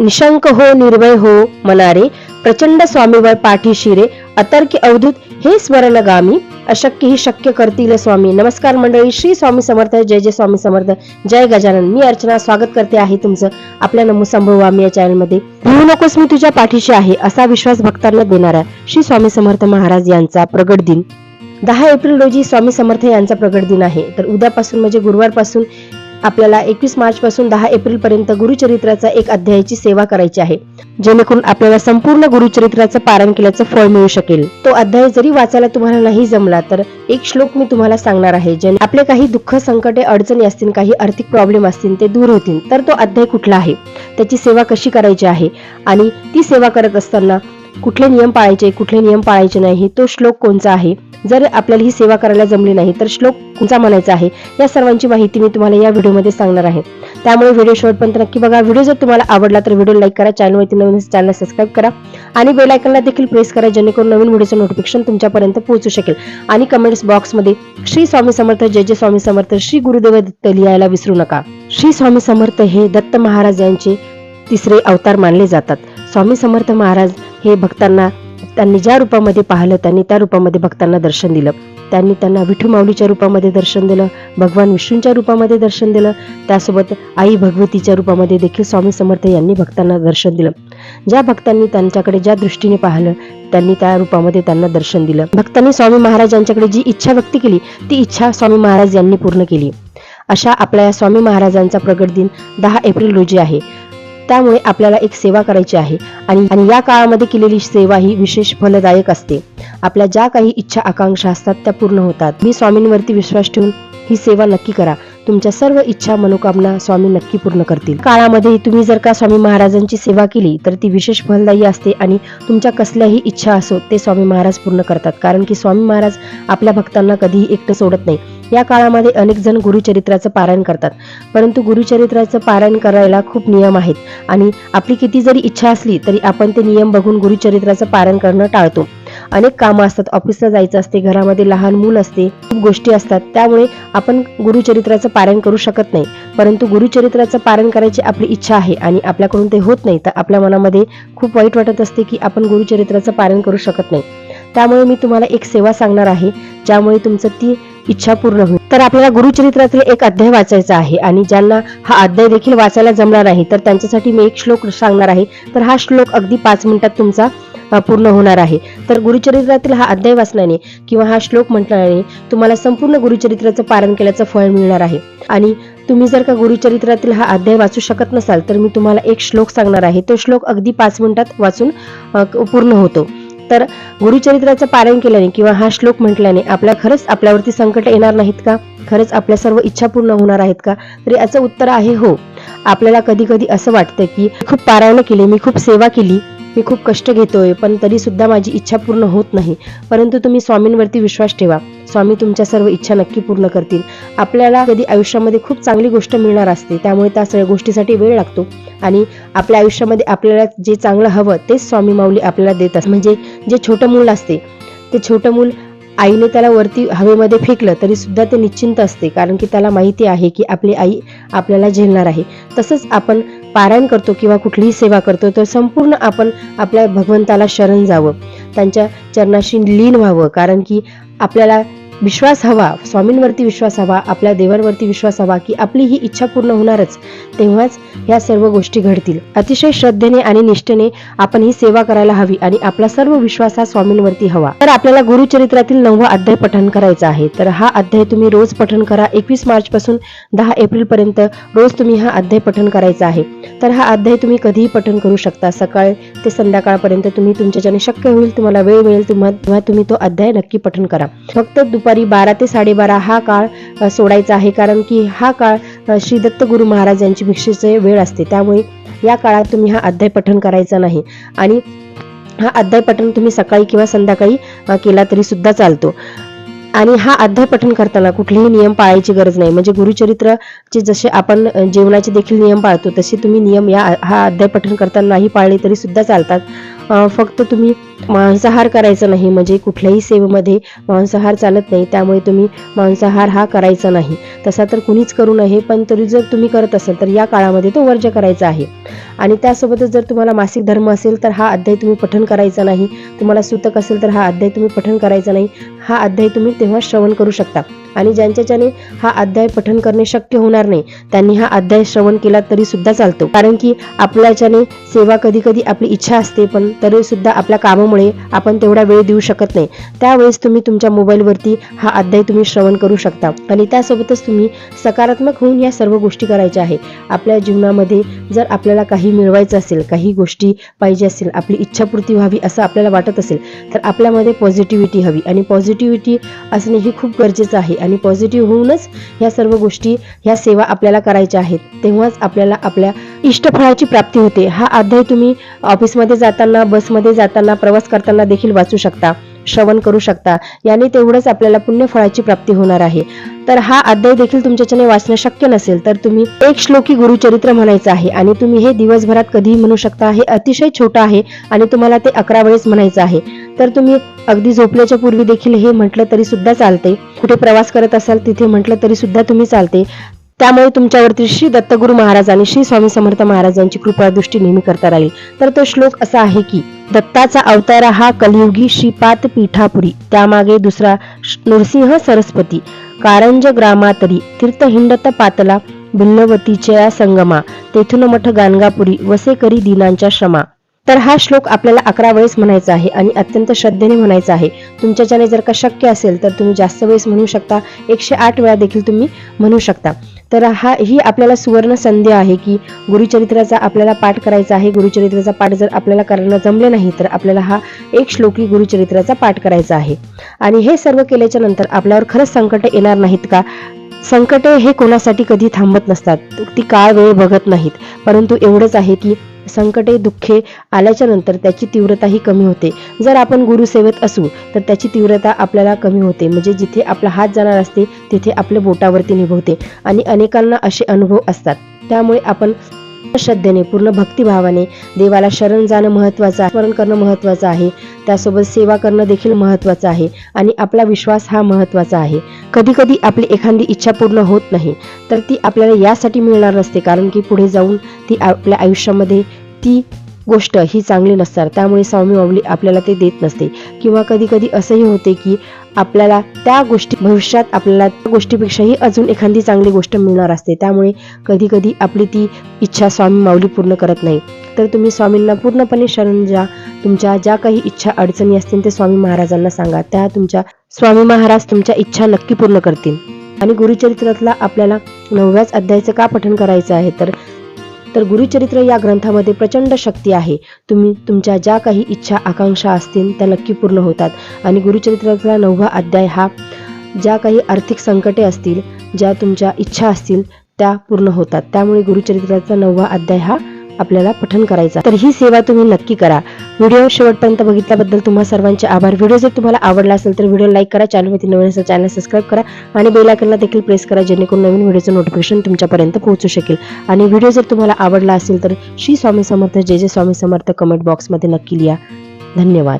निशंक हो निर्भय हो मनारे प्रचंड स्वामीवर पाठी शिरे अतर्की अवधूत हे स्मरणगामी अशक्य ही शक्य करतील स्वामी. नमस्कार मंडळी श्री स्वामी समर्थ जय जय स्वामी समर्थ जय गजानन. मी अर्चना स्वागत करते आहे तुमचं आपल्या नमू संभव आम्ही या चॅनलमध्ये. भिवू नकोस मी तुझ्या पाठीशी आहे असा विश्वास भक्तांना देणारा श्री स्वामी समर्थ महाराज यांचा प्रगट दिन. दहा एप्रिल रोजी स्वामी समर्थ यांचा प्रगट दिन आहे. तर उद्यापासून म्हणजे गुरुवारपासून आपल्याला एकवीस मार्च पासून दहा एप्रिल पर्यंत गुरुचरित्राचा एक अध्यायाची सेवा करायची आहे. जेणेकरून आपल्याला संपूर्ण गुरुचरित्राचं पारण केल्याचं फळ मिळू शकेल. तो अध्याय जरी वाचायला तुम्हाला नाही जमला तर एक श्लोक मी तुम्हाला सांगणार आहे ज्याने आपले काही दुःख संकटे अडचणी असतील काही आर्थिक प्रॉब्लेम असतील ते दूर होतील. तर तो अध्याय कुठला आहे? त्याची सेवा कशी करायची आहे? आणि ती सेवा करत असताना कुठले नियम पाळायचे कुठले नियम पाळायचे नाही तो श्लोक कोणचा आहे? जर आपल्याला ही सेवा करायला जमली नाही तर श्लोक कोणता म्हणायचा आहे? या सर्वांची माहिती मी तुम्हाला या व्हिडिओमध्ये सांगणार आहे. त्यामुळे व्हिडिओ शेवटपर्यंत नक्की बघा. व्हिडिओ जर तुम्हाला आवडला तर व्हिडिओ लाईक करा चॅनलवरती नवीन चॅनल सबस्क्राईब करा आणि बेल आयकनला देखील प्रेस करा जेणेकरून नवीन व्हिडिओचं नोटिफिकेशन तुमच्यापर्यंत पोहोचू शकेल. आणि कमेंट्स बॉक्समध्ये श्री स्वामी समर्थ जय जय स्वामी समर्थ श्री गुरुदेव दत्त लिहायला विसरू नका. श्री स्वामी समर्थ हे दत्त महाराज यांचे तिसरे अवतार मानले जातात. स्वामी समर्थ महाराज हे भक्तांना त्यांनी ज्या रूपामध्ये पाहिलं त्यांनी त्या रूपामध्ये भक्तांना दर्शन दिलं. त्यांनी त्यांना विठू माऊलीच्या रूपामध्ये दर्शन दिलं भगवान विष्णूंच्या रूपामध्ये दर्शन दिलं. त्यासोबत आई भगवतीच्या रूपामध्ये देखील स्वामी समर्थ यांनी भक्तांना दर्शन दिलं. ज्या भक्तांनी त्यांच्याकडे ज्या दृष्टीने पाहिलं त्यांनी त्या रूपामध्ये त्यांना दर्शन दिलं. भक्तांनी स्वामी महाराज यांच्याकडे जी इच्छा व्यक्त केली ती इच्छा स्वामी महाराज यांनी पूर्ण केली. अशा आपल्या या स्वामी महाराजांचा प्रगट दिन दहा एप्रिल रोजी आहे. त्यामुळे आपल्याला एक सेवा करायची आहे. आणि आणि या काळामध्ये केलेली सेवा ही विशेष फलदायक असते. आपल्या ज्या काही इच्छा आकांक्षा असतात त्या पूर्ण होतात. मी स्वामींवरती विश्वास ठेवून ही सेवा नक्की करा. तुमच्या सर्व इच्छा मनोकामना स्वामी नक्की पूर्ण करतील. काळामध्ये तुम्ही जर का स्वामी महाराजांची सेवा केली तर ती विशेष फलदायी असते आणि तुमच्या कसल्याही इच्छा असो ते स्वामी महाराज पूर्ण करतात. कारण की स्वामी महाराज आपल्या भक्तांना कधीही एकटं सोडत नाही. या काळामध्ये अनेक जण गुरुचरित्राचं पारायण करतात. परंतु गुरुचरित्राचं पारायण करायला खूप नियम आहेत. आणि आपली किती जरी इच्छा असली तरी आपण ते नियम बघून गुरुचरित्राचं पारायण करणं टाळतो. अनेक कामं असतात. ऑफिसला जायचं असते घरामध्ये लहान मूल असते खूप गोष्टी असतात. त्यामुळे आपण गुरुचरित्राचं पारायण करू शकत नाही. परंतु गुरुचरित्राचं पारायण करायची आपली इच्छा आहे आणि आपल्याकडून ते होत नाही तर आपल्या मनामध्ये खूप वाईट वाटत असते की आपण गुरुचरित्राचं पारायण करू शकत नाही. त्यामुळे मी तुम्हाला एक सेवा सांगणार आहे ज्यामुळे तुमचं ती इच्छा पूर्ण होईल. तर आपल्याला गुरुचरित्रातील एक अध्याय वाचायचा आहे आणि ज्यांना हा अध्याय देखील वाचायला जमला नाही तर त्यांच्यासाठी मी एक श्लोक सांगणार आहे. तर हा श्लोक अगदी पाच मिनिटात तुमचा पूर्ण होणार आहे. तर गुरुचरित्रातील हा अध्याय वाचल्याने किंवा हा श्लोक म्हटल्याने तुम्हाला संपूर्ण गुरुचरित्राचं पारण केल्याचं फळ मिळणार आहे. आणि तुम्ही जर का गुरुचरित्रातील हा अध्याय वाचू शकत नसाल तर मी तुम्हाला एक श्लोक सांगणार आहे. तो श्लोक अगदी पाच मिनिटात वाचून पूर्ण होतो. तर गुरुचरित्राचं पारायण केल्याने किंवा हा श्लोक म्हटल्याने आपल्या खरंच आपल्यावरती संकट येणार नाहीत का? खरंच आपल्या सर्व इच्छा पूर्ण होणार आहेत का? तर याचं उत्तर आहे हो. आपल्याला कधी कधी असं वाटतं की खूप पारायण केले मी खूप सेवा केली मी खूप कष्ट घेतोय पण तरी सुद्धा माझी इच्छा पूर्ण होत नाही. परंतु तुम्ही स्वामींवरती विश्वास ठेवा. स्वामी तुमच्या सर्व इच्छा नक्की पूर्ण करतील. आपल्याला कधी आयुष्यामध्ये खूप चांगली गोष्ट मिळणार असते त्यामुळे त्या सगळ्या गोष्टीसाठी वेळ लागतो. आणि आपल्या आयुष्यामध्ये आपल्याला जे चांगलं हवं तेच स्वामी माऊली आपल्याला देत असते म्हणजे जे छोटं मूल असते ते छोटं मूल आईने त्याला वरती हवेमध्ये फेकलं तरी सुद्धा ते निश्चिंत असते. कारण की त्याला माहिती आहे की आपली आई आपल्याला झेलणार आहे. तसंच आपण पारायण करतो किंवा कुठलीही सेवा करतो तर संपूर्ण आपण आपल्या भगवंताला शरण जावं. त्यांच्या चरणाशी लीन व्हावं कारण की आपल्याला विश्वास हवा स्वामींवरती विश्वास हवा आपल्या देवांवरती विश्वास हवा की आपली ही इच्छा पूर्ण होणारच तेव्हाच या सर्व गोष्टी घडतील. अतिशय श्रद्धेने आणि निष्ठेने आपण ही सेवा करायला हवी आणि आपला सर्व विश्वास हा स्वामींवरती हवा. तर आपल्याला गुरुचरित्रातील नववा अध्याय पठण करायचा आहे. तर हा अध्याय तुम्ही रोज पठण करा. एकवीस मार्च पासून दहा एप्रिल पर्यंत रोज तुम्ही हा अध्याय पठण करायचा आहे. तर हा अध्याय तुम्ही कधीही पठण करू शकता. सकाळ ते संध्याकाळपर्यंत तुम्ही तुमच्याच्याने शक्य होईल तुम्हाला वेळ मिळेल तुम्हा तुम्ही तो अध्याय नक्की पठण करा. फक्त दुपारी बारा ते साडेबारा हा काळ सोडायचा आहे. कारण की हा काळ श्री दत्त गुरु महाराज यांची भिक्षेचे वेळ असते. त्यामुळे या काळात तुम्ही हा अध्याय पठण करायचा नाही. आणि हा अध्याय पठण तुम्ही सकाळी किंवा संध्याकाळी केला तरी सुद्धा चालतो. आणि हा अध्याय पठण करताना कुठलेही नियम पाळायची गरज नाही. म्हणजे गुरुचरित्राचे जसे आपण जेवणाचे देखील नियम पाळतो तसे तुम्ही नियम या हा अध्याय पठण करतानाही पाळले तरी सुद्धा चालतात. फक्त तुम्ही मांसाहार करायचा नाही म्हणजे कुठल्याही सेवेमध्ये मांसाहार चालत नाही त्यामुळे तुम्ही मांसाहार हा करायचा नाही. तसा तर कुणीच करू नये पण तरी जर तुम्ही करत असाल तर या काळामध्ये तो वर्ज्य करायचा आहे. आणि त्यासोबतच जर तुम्हाला मासिक धर्म असेल तर हा अध्याय तुम्ही पठण करायचा नाही. तुम्हाला सुतक असेल तर हा अध्याय तुम्ही पठण करायचा नाही. हा अध्याय तुम्ही तेव्हा श्रवण करू शकता. आणि ज्यांच्याच्याने हा अध्याय पठण करणे शक्य होणार नाही त्यांनी हा अध्याय श्रवण केला तरी सुद्धा चालतो. कारण की आपल्याच्याने सेवा कधी कधी आपली इच्छा असते पण तरी सुद्धा आपल्या कामामुळे आपण तेवढा वेळ देऊ शकत नाही. त्यावेळेस तुम्ही तुमच्या मोबाईलवरती हा अध्याय तुम्ही श्रवण करू शकता. आणि त्यासोबतच तुम्ही सकारात्मक होऊन या सर्व गोष्टी करायच्या आहे. आपल्या जीवनामध्ये जर आपल्याला काही मिळवायचं असेल काही गोष्टी पाहिजे असेल आपली इच्छापूर्ती व्हावी असं आपल्याला वाटत असेल तर आपल्यामध्ये पॉझिटिव्हिटी हवी. आणि पॉझिटिव्ह पॉझिटिव्हिटी असणे ही खूप गरजेचं आहे. आणि पॉझिटिव्ह होऊनच ह्या सर्व गोष्टी ह्या सेवा आपल्याला करायच्या आहेत. तेव्हाच आपल्याला आपल्या इष्टफळाची प्राप्ती होते. हा अध्याय तुम्ही ऑफिसमध्ये जाताना बसमध्ये जाताना प्रवास करताना देखील वाचू शकता श्रवण करू शकता. याने तेवढंच आपल्याला पुण्यफळाची प्राप्ती होणार आहे. तर हा अध्याय देखील तुमच्याच्याने वाचणं शक्य नसेल तर तुम्ही एक श्लोकी गुरुचरित्र म्हणायचं आहे. आणि तुम्ही हे दिवसभरात कधीही म्हणू शकता हे अतिशय छोटं आहे आणि तुम्हाला ते अकरा वेळेस म्हणायचं आहे. तर तुम्ही अगदी झोपल्याच्या पूर्वी देखील हे म्हटलं तरी सुद्धा चालते. कुठे प्रवास करत असाल तिथे म्हटलं तरी सुद्धा तुम्ही चालते. त्यामुळे तुमच्यावरती श्री दत्तगुरु महाराज आणि श्री स्वामी समर्थ महाराजांची कृपा दृष्टी नेहमी करता राहील. तर तो श्लोक असा आहे की दत्ताचा अवतार हा कलियुगी श्रीपात पीठापुरी त्यामागे दुसरा नृसिंह सरस्वती कारंज ग्रामातरी तीर्थहिंडत पातला भिल्लवतीच्या संगमा तेथून मठ गाणगापुरी वसे करी दिनांच्या श्रमा. तर हा श्लोक आपल्याला अकरा वेळेस म्हणायचा आहे आणि अत्यंत श्रद्धेने म्हणायचा आहे. तुमच्याच्याने जर का शक्य असेल तर तुम्ही जास्त वेळेस म्हणू शकता. एकशे आठ वेळा देखील तुम्ही म्हणू शकता. तर हा ही आपल्याला सुवर्ण संधी आहे की गुरुचरित्राचा आपल्याला पाठ करायचा आहे. गुरुचरित्राचा पाठ जर आपल्याला करायला जमले नाही तर आपल्याला हा एक श्लोकी गुरुचरित्राचा पाठ करायचा आहे. आणि हे सर्व केल्याच्यानंतर आपल्यावर खरंच संकट येणार नाहीत का? संकटे हे कोणासाठी कधी थांबत नसतात. ती काळ वेळ बघत नाहीत. परंतु एवढंच आहे की संकटे दुःखे आल्याच्यानंतर त्याची तीव्रता ही कमी होते. जर आपण गुरुसेवेत असू तर त्याची तीव्रता आपल्याला कमी होते. म्हणजे जिथे आपला हात जाणार असते तिथे आपल्या बोटावरती निभवते. आणि अनेकांना असे अनुभव असतात. त्यामुळे आपण श्रद्धेने पूर्ण भक्तिभावाने देवाला शरण जाणं महत्वाचं आहे स्मरण करणं महत्वाचं आहे. त्यासोबत सेवा करणं देखील महत्वाचं आहे आणि आपला विश्वास हा महत्त्वाचा आहे. कधी कधी आपली एखादी इच्छा पूर्ण होत नाही तर ती आपल्याला यासाठी मिळणार नसते कारण की पुढे जाऊन ती आपल्या आयुष्यामध्ये ती गोष्ट ही चांगली नसतात त्यामुळे स्वामी माऊली आपल्याला ते देत नसते. किंवा कधी कधी असंही होते की आपल्याला त्या गोष्टी भविष्यात आपल्याला त्या गोष्टीपेक्षाही अजून एखादी चांगली गोष्ट मिळणार असते. त्यामुळे कधी कधी आपली ती इच्छा स्वामी माऊली पूर्ण करत नाही. तर तुम्ही स्वामींना पूर्णपणे शरण जा तुमच्या ज्या काही इच्छा अडचणी असतील ते स्वामी महाराजांना सांगा. त्या तुमच्या स्वामी महाराज तुमच्या इच्छा नक्की पूर्ण करतील. आणि गुरुचरित्रातला आपल्याला नवव्याच अध्यायाचं का पठण करायचं आहे? तर तर गुरुचरित्र या ग्रंथामध्ये प्रचंड शक्ती आहे. तुम्ही तुमच्या ज्या काही इच्छा आकांक्षा असतील त्या नक्की पूर्ण होतात. आणि गुरुचरित्रातला नववा अध्याय हा ज्या काही आर्थिक संकटे असतील ज्या तुमच्या इच्छा असतील त्या पूर्ण होतात. त्यामुळे गुरुचरित्राचा नववा अध्याय हा आपल्याला पठन करायचा. तर ही सेवा तुम्ही नक्की करा. व्हिडिओ शेवटपर्यंत बघितल्याबद्दल तुम्हा सर्वांचे आभार. व्हिडिओ जर तुम्हाला आवडला असेल तर व्हिडिओ लाईक करा. चॅनलवरती नवीन असेल चॅनल सबस्क्राईब करा. आणि बेलायकनला देखील प्रेस करा जेणेकरून नवीन व्हिडिओचं नोटिफिकेशन तुमच्यापर्यंत पोहोचू शकेल. आणि व्हिडिओ जर तुम्हाला आवडला असेल तर श्री स्वामी समर्थ जे जे स्वामी समर्थ कमेंट बॉक्समध्ये नक्की लिहा. धन्यवाद.